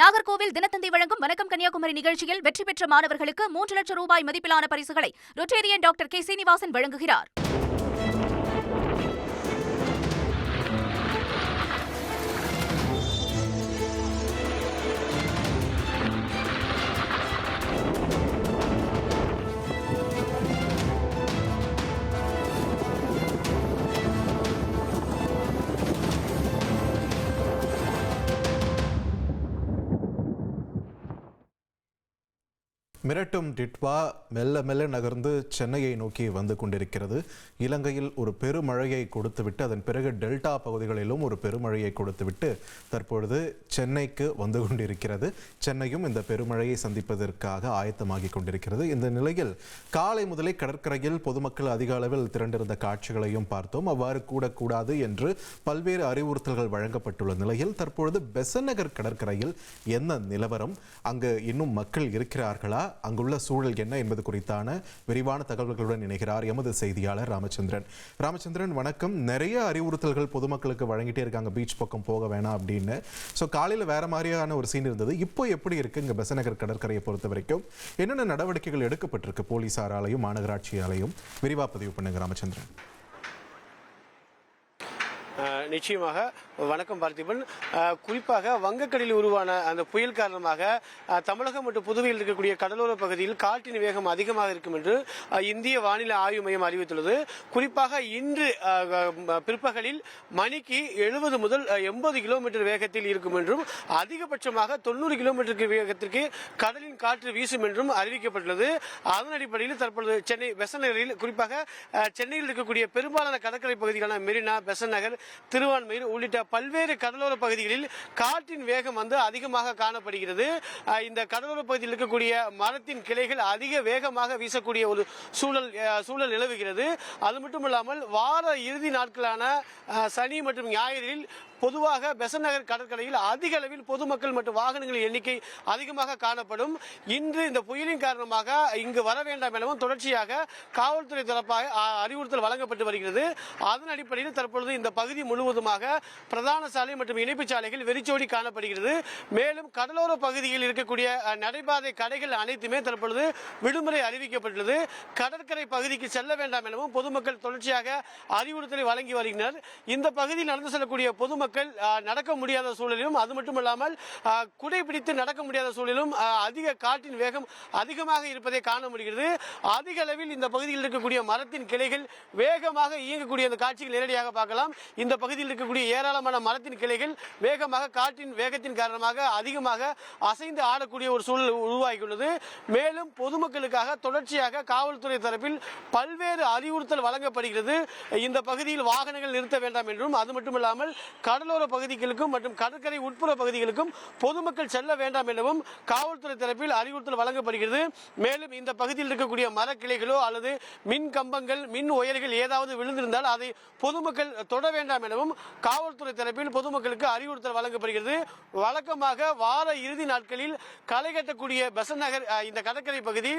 நாகர்கோவில் தினத்தந்தி வழங்கும் வணக்கம் கன்னியாகுமரி நிகழ்ச்சியில் வெற்றி பெற்ற மாணவர்களுக்கு மூன்று லட்சம் ரூபாய் மதிப்பிலான பரிசுகளை ரொட்டேரியன் டாக்டர் கே சீனிவாசன் வழங்குகிறார். மிரட்டும் டிட்வா மெல்ல மெல்ல நகர்ந்து சென்னையை நோக்கி வந்து கொண்டிருக்கிறது. இலங்கையில் ஒரு பெருமழையை கொடுத்துவிட்டு அதன் பிறகு டெல்டா பகுதிகளிலும் ஒரு பெருமழையை கொடுத்துவிட்டு தற்பொழுது சென்னைக்கு வந்து கொண்டிருக்கிறது. சென்னையும் இந்த பெருமழையை சந்திப்பதற்காக ஆயத்தமாகி கொண்டிருக்கிறது. இந்த நிலையில் காலை முதலே கடற்கரையில் பொதுமக்கள் அதிக அளவில் திரண்டிருந்த காட்சிகளையும் பார்த்தோம். அவ்வாறு கூடக்கூடாது என்று பல்வேறு அறிவுறுத்தல்கள் வழங்கப்பட்டுள்ள நிலையில் தற்பொழுது பெசன் நகர் கடற்கரையில் என்ன நிலவரம்? அங்கு இன்னும் மக்கள் இருக்கிறார்களா? அங்குள்ள சூழல் என்ன என்பது குறித்தான விரிவான தகவல்களுடன் இணைகிறார் எமது செய்தியாளர் ராமச்சந்திரன். ராமச்சந்திரன் வணக்கம். நிறைய அறிவுறுத்தல்கள் பொதுமக்களுக்கு வழங்கிட்டே இருக்காங்க. பீச் பக்கம் போக வேணாம் அப்படின்னு. ஸோ காலையில் வேற மாதிரியான ஒரு சீன் இருந்தது. இப்போ எப்படி இருக்கு இங்கே பெசநகர் கடற்கரையை பொறுத்த வரைக்கும்? என்னென்ன நடவடிக்கைகள் எடுக்கப்பட்டிருக்கு போலீசாராலையும் மாநகராட்சியாலையும்? விரிவாக பதிவு பண்ணுங்க ராமச்சந்திரன். நிச்சயமாக வணக்கம் பார்த்திபன். குறிப்பாக வங்கக்கடலில் உருவான அந்த புயல் காரணமாக தமிழகம் மற்றும் புதுவையில் இருக்கக்கூடிய கடலோர பகுதியில் காற்றின் வேகம் அதிகமாக இருக்கும் என்று இந்திய வானிலை ஆய்வு மையம் அறிவித்துள்ளது. குறிப்பாக இன்று பிற்பகலில் மணிக்கு எழுபது முதல் எண்பது கிலோமீட்டர் வேகத்தில் இருக்கும் என்றும் அதிகபட்சமாக தொண்ணூறு கிலோமீட்டருக்கு வேகத்திற்கு கடலின் காற்று வீசும் என்றும் அறிவிக்கப்பட்டுள்ளது. அதன் அடிப்படையில் தற்பொழுது சென்னை வெசநகரில் குறிப்பாக சென்னையில் இருக்கக்கூடிய பெரும்பாலான கடற்கரை பகுதிகளான மெரினா பெசன் நகர் திருவான்மையூர் உள்ளிட்ட பல்வேறு கடலோர பகுதிகளில் காற்றின் வேகம் வந்து அதிகமாக காணப்படுகிறது. இந்த கடலோர பகுதியில் இருக்கக்கூடிய மரத்தின் கிளைகள் அதிக வேகமாக வீசக்கூடிய ஒரு சூழல் சூழல் நிலவுகிறது. அது மட்டும் இல்லாமல் வார இறுதி நாட்களான சனி மற்றும் ஞாயிறில் பொதுவாக பெசநகர் நகர் கடற்கரையில் அதிக அளவில் பொதுமக்கள் மற்றும் வாகனங்களின் எண்ணிக்கை அதிகமாக காணப்படும். இன்று இந்த புயலின் காரணமாக இங்கு வர வேண்டாம் எனவும் தொடர்ச்சியாக காவல்துறை தரப்பாக அறிவுறுத்தல் வழங்கப்பட்டு வருகிறது. அதன் அடிப்படையில் தற்பொழுது இந்த பகுதி முழுவதுமாக பிரதான சாலை மற்றும் இணைப்பு சாலைகள் வெறிச்சோடி காணப்படுகிறது. மேலும் கடலோர பகுதியில் இருக்கக்கூடிய நடைபாதை கடைகள் அனைத்துமே தற்பொழுது விடுமுறை அறிவிக்கப்பட்டுள்ளது. கடற்கரை பகுதிக்கு செல்ல வேண்டாம் எனவும் பொதுமக்கள் தொடர்ச்சியாக அறிவுறுத்தலை வழங்கி வருகின்றனர். இந்த பகுதியில் நடந்து செல்லக்கூடிய பொதுமக்கள் பொதுமக்கள் நடக்க முடியாத சூழலிலும் அது மட்டுமல்லாமல் குடைபிடித்து பிடித்து நடக்க முடியாத சூழலிலும் அதிக காற்றின் வேகம் அதிகமாக இருப்பதை காண முடிகிறது. அதிக அளவில் இந்த பகுதியில் இருக்கக்கூடிய மரத்தின் கிளைகள் வேகமாக இயங்கக்கூடிய அந்த காட்சிகள் நேரடியாக பார்க்கலாம். இந்த பகுதியில் இருக்கக்கூடிய ஏராளமான மரத்தின் கிளைகள் வேகமாக காற்றின் வேகத்தின் காரணமாக அதிகமாக அசைந்து ஆடக்கூடிய ஒரு சூழல் உருவாகியுள்ளது. மேலும் பொதுமக்களுக்காக தொடர்ச்சியாக காவல்துறை தரப்பில் பல்வேறு அறிவுறுத்தல் வழங்கப்படுகிறது. இந்த பகுதியில் வாகனங்கள் நிறுத்த வேண்டாம் என்றும் அது மட்டுமல்லாமல் கடலோர பகுதிகளுக்கும் மற்றும் கடற்கரை உட்புற பகுதிகளுக்கும் பொதுமக்கள் செல்ல வேண்டாம் எனவும் காவல்துறை தரப்பில் அறிவுறுத்தல் வழங்கப்படுகிறது. மேலும் இந்த பகுதியில் இருக்கக்கூடிய மரக்கிளைகளோ அல்லது மின் கம்பங்கள் மின் உயர்கள் ஏதாவது விழுந்திருந்தால் அதை பொதுமக்கள் தொட வேண்டாம் எனவும் காவல்துறை தரப்பில் பொதுமக்களுக்கு அறிவுறுத்தல் வழங்கப்படுகிறது. வழக்கமாக வார இறுதி நாட்களில் களை கட்டக்கூடிய பெசன் நகர் இந்த கடற்கரை பகுதி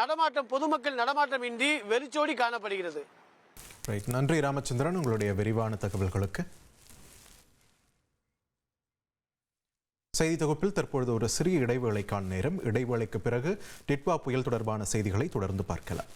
நடமாட்டம் பொதுமக்கள் நடமாட்டம் இன்றி வெறிச்சோடி காணப்படுகிறது. ரைட் நன்றி ராமச்சந்திரன். உங்களுடைய விரிவான தகவல்களுக்கு செய்தி தொகுப்பில் தற்பொழுது ஒரு சிறிய இடைவேளைக்கான நேரம். இடைவேளைக்கு பிறகு டிட்வா புயல் தொடர்பான செய்திகளை தொடர்ந்து பார்க்கலாம்.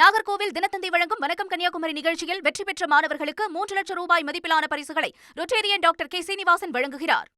நாகர்கோவில் தினத்தந்தி வழங்கும் வணக்கம் கன்னியாகுமரி நிகழ்ச்சியில் வெற்றி பெற்ற மாணவர்களுக்கு மூன்று லட்சம் ரூபாய் மதிப்பிலான பரிசுகளை ரொட்டேரியன் டாக்டர் கே சீனிவாசன் வழங்குகிறார்.